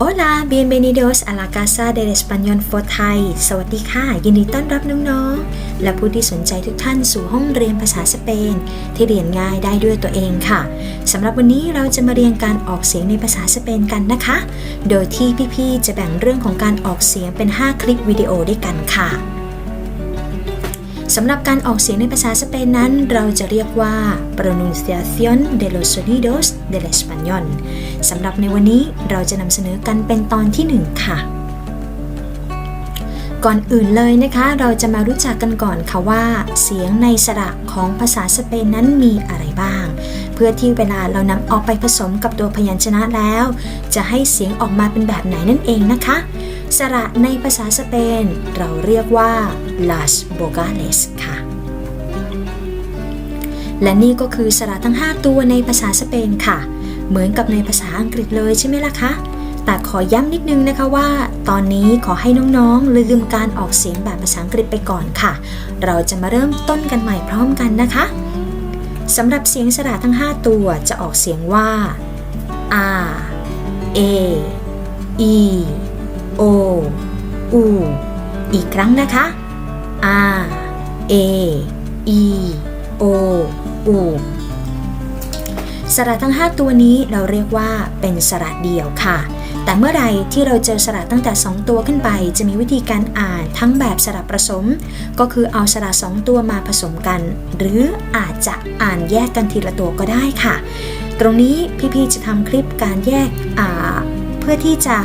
Hola, bienvenidos a la Casa del Español for Thai สวัสดีค่ะ ยินดีต้อนรับน้องๆ และผู้ที่สนใจทุกท่านสู่ห้องเรียนภาษาสเปน ที่เรียนง่ายได้ด้วยตัวเองค่ะ สำหรับวันนี้เราจะมาเรียนการออกเสียงในภาษาสเปนกันนะคะ โดยที่พี่ๆ จะแบ่งเรื่องของการออกเสียงเป็น 5 คลิปวิดีโอด้วยกันค่ะ สำหรับการออกเสียงในภาษาสเปนนั้น เราจะเรียกว่า pronunciación de los sonidos del español สำหรับในวันนี้เราจะนำเสนอกันเป็นตอนที่ 1 ค่ะ ก่อนอื่นเลยนะคะ เราจะมารู้จักกันก่อนค่ะว่า เสียงในสระของภาษาสเปนนั้นมีอะไรบ้าง เพื่อที่เวลาเรานำออกไปผสมกับตัวพยัญชนะแล้ว จะให้เสียงออกมาเป็นแบบไหนนั่นเองนะคะ สระในภาษาสเปน เราเรียกว่า las vocales ค่ะ และนี่ก็คือสระทั้ง 5 ตัวในภาษาสเปนค่ะ เหมือนกับในภาษาอังกฤษเลยใช่ไหมล่ะคะแต่ขอย้ำนิดนึงนะคะว่า ตอนนี้ขอให้น้องๆ ลืมการออกเสียงแบบภาษาอังกฤษไปก่อนค่ะ เราจะมาเริ่มต้นกันใหม่พร้อมกันนะคะสำหรับเสียงสระทั้ง 5 ตัวจะออกเสียงว่า r a e o u อีกครั้งนะคะ r a e o u สระทั้ง 5 ตัวนี้เราเรียกว่าเป็นสระเดี่ยวค่ะ แต่เมื่อไรที่เราเจอสระตั้งแต่ 2 ตัวขึ้นไป จะมีวิธีการอ่านทั้งแบบสระผสม ก็คือเอาสระ 2 ตัวมาผสมกัน หรืออาจจะอ่านแยกกันทีละตัวก็ได้ค่ะ ตรงนี้พี่ๆจะทำคลิปการแยกอ่า พื่อที่จะ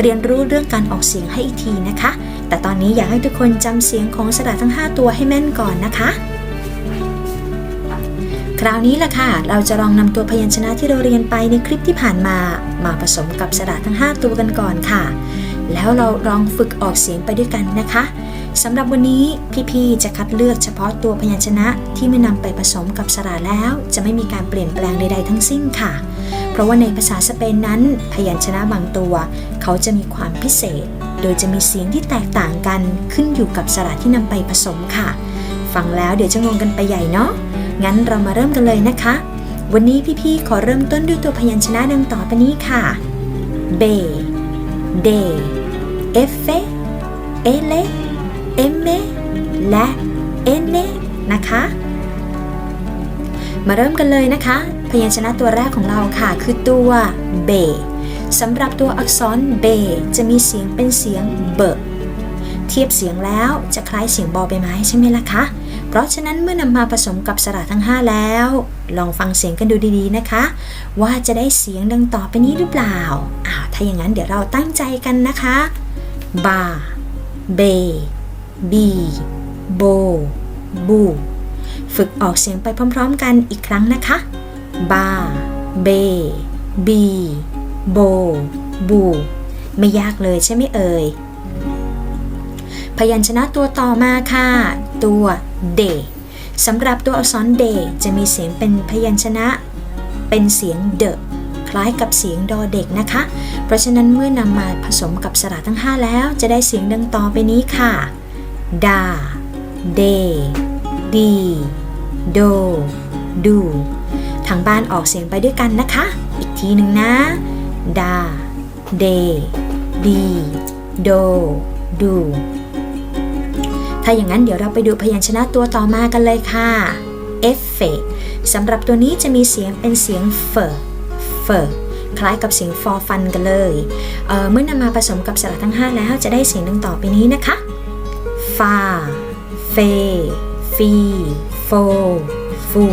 เรียนรู้เรื่องการออกเสียงให้อีกทีนะคะ แต่ตอนนี้อยากให้ทุกคนจำเสียงของสระทั้ง 5 ตัวให้แม่นก่อนนะคะ คราวนี้ล่ะค่ะ เราจะลองนำตัวพยัญชนะที่เราเรียนไปในคลิปที่ผ่านมา มาผสมกับสระทั้ง 5 ตัวกันก่อนค่ะ แล้วเราลองฝึกออกเสียงไปด้วยกันนะคะสำหรับวันนี้พี่ๆจะคัดเลือกเฉพาะตัวพยัญชนะที่ไม่นำไปผสมกับสระแล้ว จะไม่มีการเปลี่ยนแปลงใดๆทั้งสิ้นค่ะ ราะว่าในภาษาสเปนนั้น พยัญชนะบางตัว เขาจะมีความพิเศษ โดยจะมีเสียงที่แตกต่างกันขึ้นอยู่กับสระที่นำไปผสมค่ะ ฟังแล้วเดี๋ยวจะงงกันไปใหญ่เนาะงั้นเรามาเริ่มกันเลยนะคะ วันนี้พี่ๆขอเริ่มต้นด้วยตัวพยัญชนะดังต่อไปนี้ค่ะ b d f l m และ n นะคะ มาเริ่มกันเลยนะคะ พยัญชนะตัวแรกของเราค่ะ คือตัว b สำหรับตัวอักษร b จะมีเสียงเป็นเสียงเบเทียบเสียงแล้วจะคล้ายเสียงบอใบไม้ใช่ไหมล่ะคะ เพราะฉะนั้นเมื่อนำมาผสมกับสระทั้ง 5 แล้ว ลองฟังเสียงกันดูดีๆนะคะ ว่าจะได้เสียงดังต่อไปนี้หรือเปล่าอ้าวถ้าอย่างนั้นเดี๋ยวเราตั้งใจกันนะคะบาเบบีโบบู ฝึกออกเสียงไปพร้อม ๆ กันอีกครั้งนะคะ บาเบ บี โบ บู ไม่ยากเลยใช่ไหมเอ่ย พยัญชนะตัวต่อมาค่ะ ตัวเดสำหรับตัวอักษรเดจะมีเสียงเป็นพยัญชนะ เป็นเสียงเดคล้ายกับเสียงดอเด็กนะคะ เพราะฉะนั้นเมื่อนำมาผสมกับสระทั้ง 5 แล้ว จะได้เสียงดังต่อไปนี้ค่ะดาเดดี โด ดู ทางบ้านออกเสียงไปด้วยกันนะคะ อีกทีหนึ่งนะ ดา เด ดี โด ดู ถ้าอย่างนั้นเดี๋ยวเราไปดูพยัญชนะตัวต่อมากันเลยค่ะ เอฟเฟสำหรับตัวนี้จะมีเสียงเป็นเสียงเฟอเฟอคล้ายกับเสียงฟอฟันกันเลยเเมื่อนำมาผสมกับสระทั้ง 5 แล้วจะได้เสียงดังต่อไปนี้นะคะฟาเฟฟีโฟฟู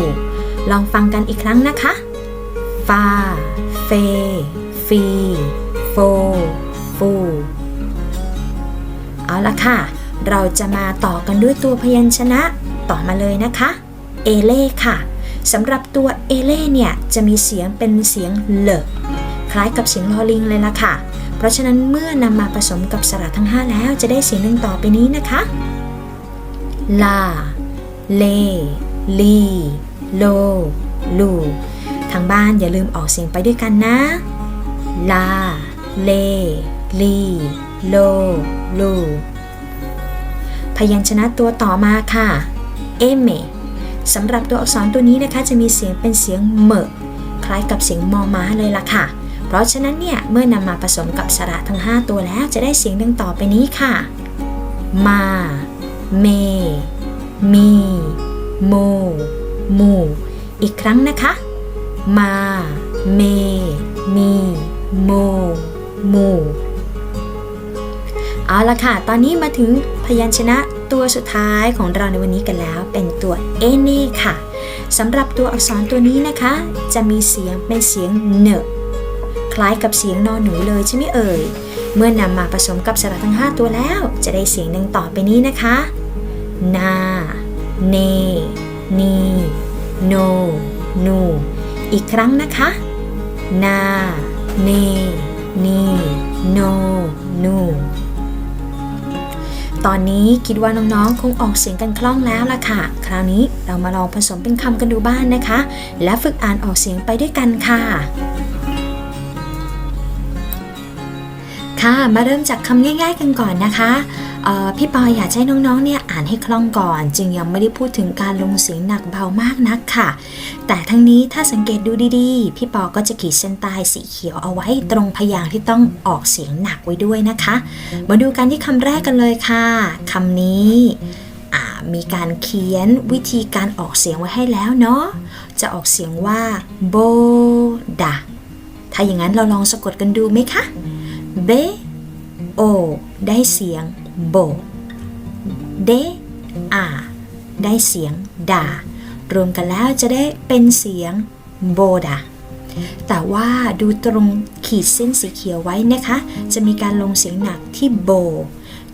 ลองฟังกันอีกครั้งนะคะ ฟา เฟ ฟี โฟ ฟู เอาละค่ะ เราจะมาต่อกันด้วยตัวพยัญชนะต่อมาเลยนะคะ เอเล่ค่ะสำหรับตัวเอเล่เนี่ยจะมีเสียงเป็นเสียงเลคล้ายกับเสียงลอลิงเลยล่ะค่ะ เพราะฉะนั้นเมื่อนำมาผสมกับสระทั้ง 5 แล้วจะได้เสียงดังต่อไปนี้นะคะ ลา เล ลี โล ลูทางบ้านอย่าลืมออกเสียงไปด้วยกันนะ ลา เล ลี โล ลู พยัญชนะตัวต่อมาค่ะ เอเมสำหรับตัวอักษรตัวนี้นะคะจะมีเสียงเป็นเสียงเหมคล้ายกับเสียงมอม้าเลยล่ะค่ะ เพราะฉะนั้นเนี่ยเมื่อนำมาผสมกับสระทั้ง 5 ตัวแล้วจะได้เสียงดังต่อไปนี้ค่ะ มา เม มี โม มูอีกครั้งนะคะ มา เม มี โมมูเอาละค่ะ ตอนนี้มาถึงพยัญชนะตัวสุดท้ายของเราในวันนี้กันแล้ว เป็นตัวเอเน่ค่ะสำหรับตัวอักษรตัวนี้นะคะ จะมีเสียงเป็นเสียงเนคล้ายกับเสียงนอนหนูเลยใช่ไหมเอ่ย เมื่อนำมาผสมกับสระทั้ง 5 ตัวแล้ว จะได้เสียงดังต่อไปนี้นะคะ นา เน นีโนนูอีกครั้งนะคะนาเนนีโนนูตอนนี้คิดว่าน้องๆ คงออกเสียงกันคล่องแล้วล่ะค่ะ คราวนี้เรามาลองผสมเป็นคำกันดูบ้างนนะคะ และฝึกอ่านออกเสียงไปด้วยกันค่ะ ค่ะ มาเริ่มจากคำง่าย ๆ กันก่อนนะคะพี่ปอยอยากให้น้องๆ เนี่ยอ่านให้คล่องก่อน จึงยังไม่ได้พูดถึงการลงเสียงหนักเบามากนักค่ะ แต่ทั้งนี้ถ้าสังเกตดูดีๆ พี่ปอก็จะขีดเส้นใต้สีเขียวเอาไว้ตรงพยางค์ที่ต้องออกเสียงหนักไว้ด้วยนะคะ มาดูกันที่คำแรกกันเลยค่ะคำนี้มีการเขียนวิธีการออกเสียงไว้ให้แล้วเนาะจะออกเสียงว่าโบดาถ้าอย่างนั้นเราลองสะกดกันดูไหมคะ เบโอได้เสียงโบเดาได้เสียงดารวมกันแล้วจะได้เป็นเสียงโบดาแต่ว่าดูตรงขีดเส้นสีเขียวไว้นะคะ จะมีการลงเสียงหนักที่โบ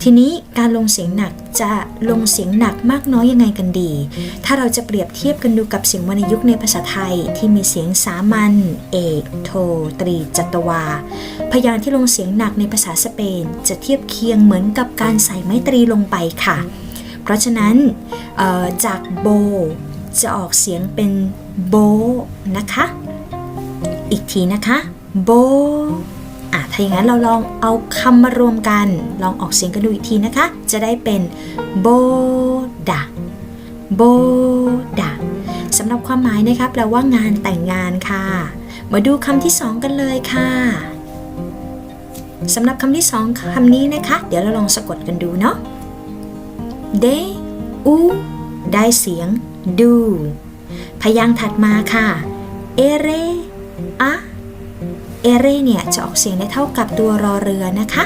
ทีนี้การลงเสียงหนักจะลงเสียงหนักมากน้อยยังไงกันดี ถ้าเราจะเปรียบเทียบกันดูกับเสียงวรรณยุกต์ในภาษาไทยที่มีเสียงสามัญ เอก โท ตรี จัตวา พยางค์ที่ลงเสียงหนักในภาษาสเปน จะเทียบเคียงเหมือนกับการใส่ไม้ตรีลงไปค่ะ เพราะฉะนั้นจากโบ จะออกเสียงเป็นโบนะคะ อีกทีนะคะโบ อะถ้าอย่างนั้นเราลองเอาคำมารวมกัน ลองออกเสียงกันดูอีกทีนะคะ จะได้เป็นโบดาโบดาสำหรับความหมายนะคะแปลว่างานแต่งงานค่ะ มาดูคำที่สองกันเลยค่ะสำหรับคำที่สองคำนี้นะคะ เดี๋ยวเราลองสะกดกันดูเนาะเดอูได้เสียงดู พยางค์ถัดมาค่ะ เอเรอะ เอเรเนี่ยจะออกเสียงได้เท่ากับตัวรอเรือนะคะ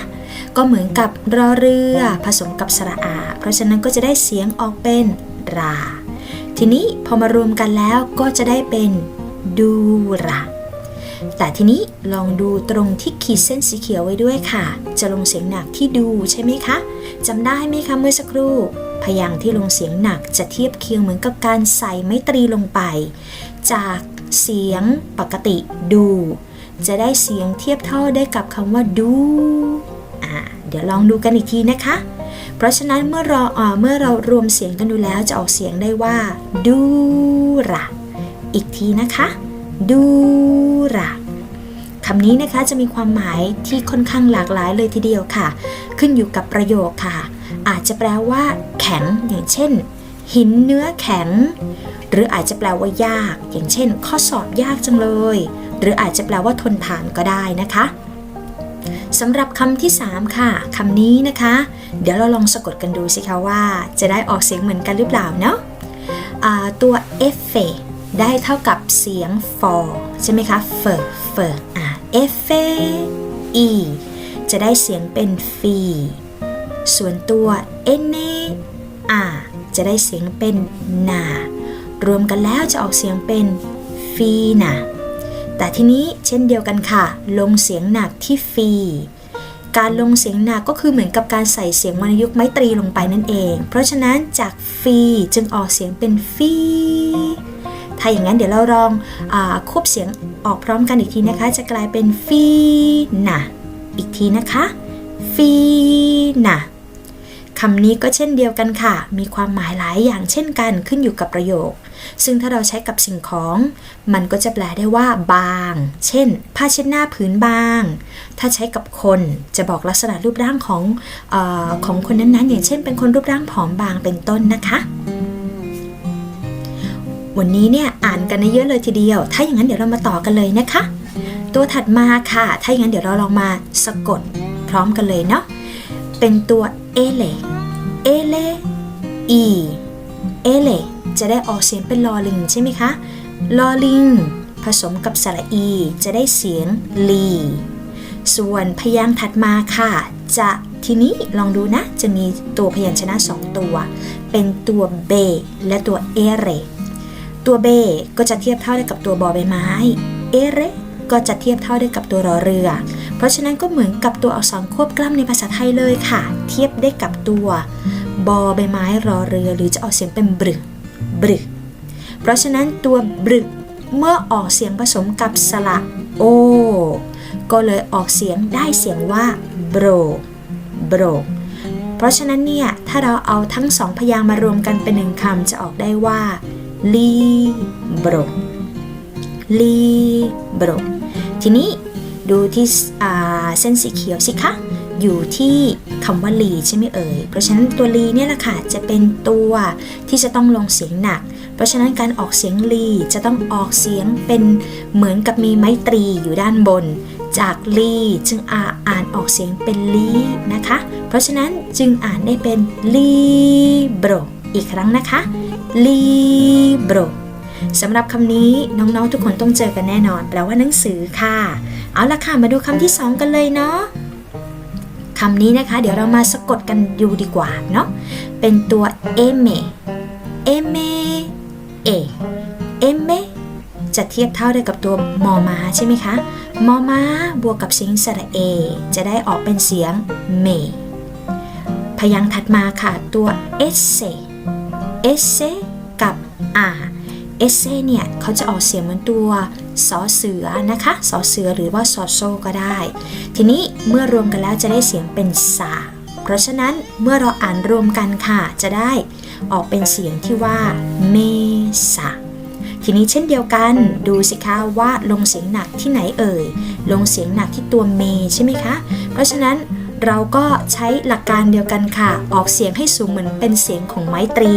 ก็เหมือนกับรอเรือผสมกับสระอา เพราะฉะนั้นก็จะได้เสียงออกเป็นรา ทีนี้พอมารวมกันแล้วก็จะได้เป็นดูราแต่ทีนี้ลองดูตรงที่ขีดเส้นสีเขียวไว้ด้วยค่ะ จะลงเสียงหนักที่ดูใช่ไหมคะจำได้ไหมคะเมื่อสักครู่ พยางค์ที่ลงเสียงหนักจะเทียบเคียงเหมือนกับการใส่ไม้ตรีลงไป จากเสียงปกติดู จะได้เสียงเทียบเท่าได้กับคำว่าดูอ่าเดี๋ยวลองดูกันอีกทีนะคะ เพราะฉะนั้นเมื่อเราเอ่อเมื่อเรารวมเสียงกันดูแล้วจะออกเสียงได้ว่า ดูระอีกทีนะคะ ดูระคำนี้นะคะจะมีความหมายที่ค่อนข้างหลากหลายเลยทีเดียวค่ะ ขึ้นอยู่กับประโยคค่ะ อาจจะแปลว่า แข็งอย่างเช่น หินเนื้อแข็ง หรืออาจจะแปลว่ายาก อย่างเช่น ข้อสอบยากจังเลย หรืออาจจะแปลว่าทนทานก็ได้นะคะสำหรับคำที่ 3 ค่ะคำนี้นะคะ เดี๋ยวเราลองสะกดกันดูสิคะว่า จะได้ออกเสียงเหมือนกันหรือเปล่าเนาะอ่าตัว f ได้เท่ากับเสียง for ใช่ไหมคะ f f อ่า f e จะได้เสียงเป็นฟีส่วนตัว n a จะได้เสียงเป็นนารวมกันแล้วจะออกเสียงเป็นฟีนะ แต่ทีนี้เช่นเดียวกันค่ะ ลงเสียงหนักที่ฟีการลงเสียงหนักก็คือเหมือนกับการใส่เสียงวรรณยุกต์ไม้ตรีลงไปนั่นเอง เพราะฉะนั้นจากฟีจึงออกเสียงเป็นฟีถ้าอย่างนั้นเดี๋ยวเราลองอควบเสียงออกพร้อมกันอีกทีนะคะ จะกลายเป็นฟีนะอีกทีนะคะฟีนะคำนี้ก็เช่นเดียวกันค่ะ มีความหมายหลายอย่างเช่นกันขึ้นอยู่กับประโยค ซึ่งถ้าเราใช้กับสิ่งของ มันก็จะแปลได้ว่าบาง เช่น ผ้าเช็ดหน้าผืนบาง ถ้าใช้กับคนจะบอกลักษณะรูปร่างของออของคนนั้นๆ อย่างเช่น เป็นคนรูปร่างผอมบางเป็นต้นนะคะวันนี้เนี่ยอ่านกันเยอะเลยทีเดียว ถ้าอย่างนั้นเดี๋ยวเรามาต่อกันเลยนะคะ ตัวตัวถัดมาค่ะ ถ้าอย่างนั้นเดี๋ยวเราลองมาสะกดพร้อมกันเลยเนาะ เป็นตัวเอเล เอเล อี เอเล จะได้ออกเสียงเป็นลอลิงใช่ไหมคะลอลิง ผสมกับสระอี จะได้เสียงลี ส่วนพยางค์ถัดมาค่ะ จะทีนี้ลองดูนะ จะมีตัวพยัญชนะสองตัว เป็นตัวเบและตัวเอเร ตัวเบก็จะเทียบเท่าได้กับตัวบอใบไม้ เอเรก็จะเทียบเท่าได้กับตัวรอเรือ เพราะฉะนั้นก็เหมือนกับตัวอักษรควบกล้ำในภาษาไทยเลยค่ะ เทียบได้กับตัวบอใบไม้รอเรือ หรือจะออกเสียงเป็นบรึ บรึก เพราะฉะนั้นตัวบรึกเมื่อออกเสียงผสมกับสระโอ ก็เลยออกเสียงได้เสียงว่าโบรโบรเพราะฉะนั้นเนี่ย ถ้าเราเอาทั้งสองพยางค์มารวมกันเป็นหนึ่งคำจะออกได้ว่าลีโบรลีโบรทีนี้ดูที่เส้นสีเขียวสิคะ อยู่ที่คำว่าลีใช่ไหมเอ่ย เพราะฉะนั้นตัวลีเนี่ยแหละค่ะจะเป็นตัวที่จะต้องลงเสียงหนัก เพราะฉะนั้นการออกเสียงลีจะต้องออกเสียงเป็นเหมือนกับมีไม้ตรีอยู่ด้านบน จากลีจึงอาอ่านออกเสียงเป็นลีนะคะ เพราะฉะนั้นจึงอ่านได้เป็นลีโบรอีกครั้งนะคะลีโบรสำหรับคำนี้น้องๆทุกคนต้องเจอกันแน่นอนแปลว่าหนังสือค่ะ เอาละค่ะมาดูคำที่สองกันเลยเนาะ คำนี้นะคะ เดี๋ยวเรามาสะกดกันดูดีกว่าเนาะเป็นตัวเอเมเอเมเอเอเมจะเทียบเท่าได้กับตัวมอมาใช่ไหมคะมอมาบวกกับเสียงสระเอ จะได้ออกเป็นเสียงเมพยางค์ถัดมาค่ะ ตัวเอสเซเอสเซกับอา เอสเซเนี่ยเขาจะออกเสียงเหมือนตัวสอเสือนะคะสอเสือหรือว่าสอโซก็ได้ ทีนี้เมื่อรวมกันแล้วจะได้เสียงเป็นสาเพราะฉะนั้นเมื่อเราอ่านรวมกันค่ะ จะได้ออกเป็นเสียงที่ว่าเมษาทีนี้เช่นเดียวกันดูสิคะว่าลงเสียงหนักที่ไหนเอ่ย ลงเสียงหนักที่ตัวเมใช่ไหมคะ เพราะฉะนั้น เราก็ใช้หลักการเดียวกันค่ะ ออกเสียงให้สูงเหมือนเป็นเสียงของไม้ตรี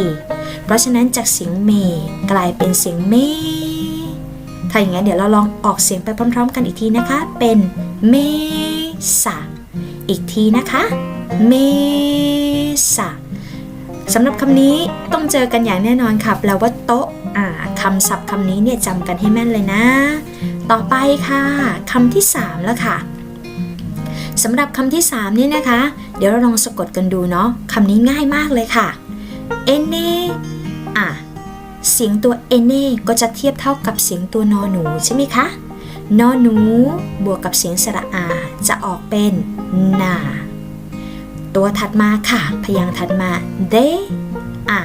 เพราะฉะนั้นจากเสียงเมกลายเป็นเสียงเม ถ้าอย่างนั้นเดี๋ยวเราลองออกเสียงไปพร้อม ๆ กันอีกทีนะคะ เป็นเมษาอีกทีนะคะ เมษาสำหรับคำนี้ต้องเจอกันอย่างแน่นอนค่ะแปลว่าโต๊ะอ่าคำศัพท์คำนี้เนี่ยจำกันให้แม่นเลยนะ ต่อไปค่ะคำที่ 3 แล้วค่ะ สำหรับคำที่ 3 นี่นะคะ เดี๋ยวเราลองสะกดกันดูเนาะคำนี้ง่ายมากเลยค่ะเอเนอะเสียงตัวเอเนก็จะเทียบเท่ากับเสียงตัวนอหนูใช่ไหมคะนอหนูบวกกับเสียงสระอาจะออกเป็นนาตัวถัดมาค่ะ พยางค์ถัดมาเดอะ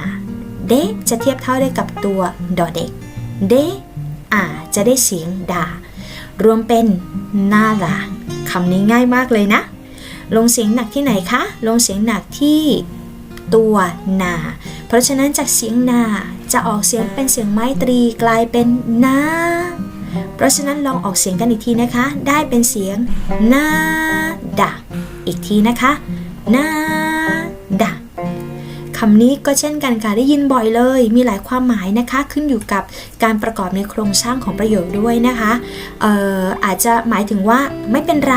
เดจะเทียบเท่าได้กับตัวดอเด็กเดอะจะได้เสียงดารวมเป็นนาลา คำนี้ง่ายมากเลยนะ ลงเสียงหนักที่ไหนคะ ลงเสียงหนักที่ตัวนา เพราะฉะนั้นจากเสียงนาจะออกเสียงเป็นเสียงไม้ตรีกลายเป็นนา เพราะฉะนั้นลองออกเสียงกันอีกทีนะคะ ได้เป็นเสียงนาดะอีกทีนะคะนาดะ คำนี้ก็เช่นกันค่ะได้ยินบ่อยเลย มีหลายความหมายนะคะ ขึ้นอยู่กับการประกอบในโครงสร้างของประโยคด้วยนะคะเอ่ออาจจะหมายถึงว่าไม่เป็นไร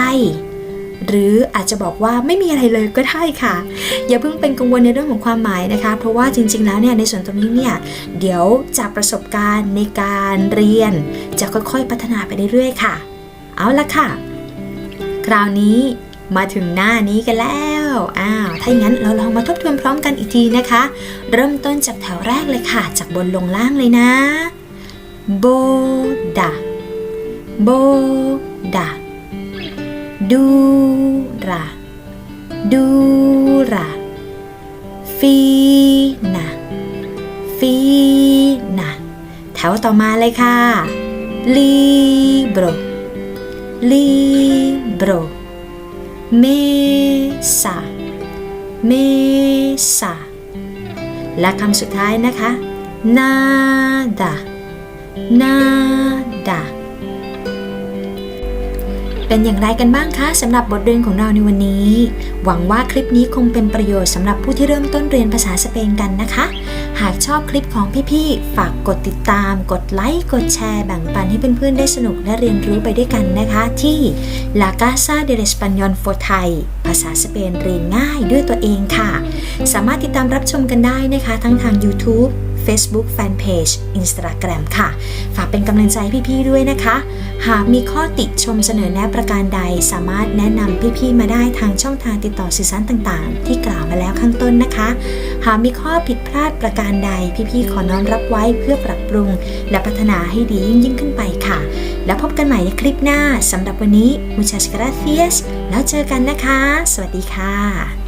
หรืออาจจะบอกว่าไม่มีอะไรเลยก็ได้ค่ะ อย่าเพิ่งเป็นกังวลในเรื่องของความหมายนะคะ เพราะว่าจริง ๆ แล้วเนี่ยในส่วนตรงนี้เนี่ยเดี๋ยวจากประสบการณ์ในการเรียน จะค่อยๆ พัฒนาไปเรื่อยๆค่ะ เอาละค่ะ คราวนี้ มาถึงหน้านี้กันแล้ว อ้าว ถ้าอย่างนั้นเราลองมาทบทวนพร้อมกันอีกทีนะคะ เริ่มต้นจากแถวแรกเลยค่ะ จากบนลงล่างเลยนะ โบดาโบดาดูราดูราฟีนาฟีนาแถวต่อมาเลยค่ะลีโบรลีโบร เมษาเมษาและคำสุดท้ายนะคะนานาดานาดา เป็นอย่างไรกันบ้างคะสำหรับบทเรียนของเราในวันนี้ หวังว่าคลิปนี้คงเป็นประโยชน์สำหรับผู้ที่เริ่มต้นเรียนภาษาสเปนกันนะคะ หากชอบคลิปของพี่ๆ ฝากกดติดตาม กดไลค์กดแชร์แบ่งปันให้เพื่อนๆได้สนุกและเรียนรู้ไปด้วยกันนะคะ ที่ La Casa del Español for Thai ภาษาสเปนเรียนง่ายด้วยตัวเองค่ะ สามารถติดตามรับชมกันได้นะคะ ทั้งทาง YouTube Facebook Fanpage Instagram ค่ะ ฝากเป็นกำลังใจพี่ ๆ ด้วยนะคะ หากมีข้อติชมเสนอแนะประการใด สามารถแนะนำพี่ ๆ มาได้ทางช่องทางติดต่อสื่อสารต่างๆ ที่กล่าวมาแล้วข้างต้นนะคะ หากมีข้อผิดพลาดประการใด พี่ๆ ขอน้อมรับไว้เพื่อปรับปรุง และพัฒนาให้ดียิ่งยิ่งขึ้นไปค่ะ แล้วพบกันใหม่ในคลิปหน้าสำหรับวันนี้ muchas gracias แล้วเจอกันนะคะ สวัสดีค่ะ